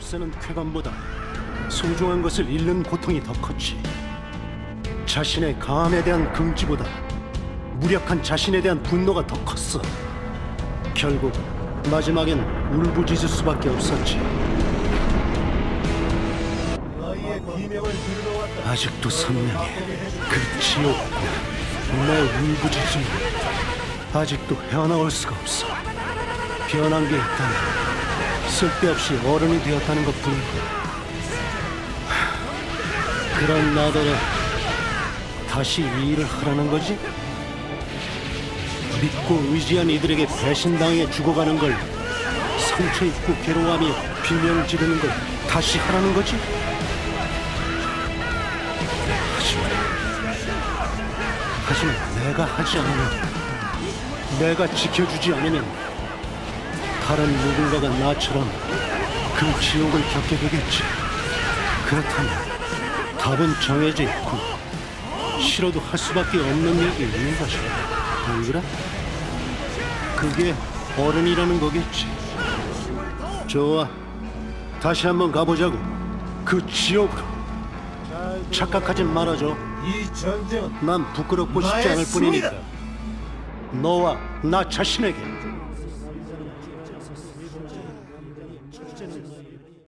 쓰는 쾌감보다 소중한 것을 잃는 고통이 더 컸지. 자신의 강함에 대한 긍지보다 무력한 자신에 대한 분노가 더 컸어. 결국 마지막엔 울부짖을 수밖에 없었지. 아직도 선명해. 그 지옥과 내 울부짖음이 아직도 헤어나올 수가 없어. 변한 게 있다면 쓸데없이 어른이 되었다는 것뿐이고. 하, 그런 나더러 다시 이 일을 하라는 거지? 믿고 의지한 이들에게 배신당해 죽어가는 걸 상처 입고 괴로워하며 비명 지르는 걸 다시 하라는 거지? 하지만 하지만 내가 하지 않으면 내가 지켜주지 않으면 다른 누군가가 나처럼 그 지옥을 겪게 되겠지. 그렇다면 답은 정해져 있고 싫어도 할 수밖에 없는 일이 있는 것이야 안 그래? 그게 어른이라는 거겠지. 좋아. 다시 한번 가보자고. 그 지옥으로. 착각하진 말아줘. 이 전쟁은 난 부끄럽고 싶지 않을 뿐이니까. 너와 나 자신에게 Christians.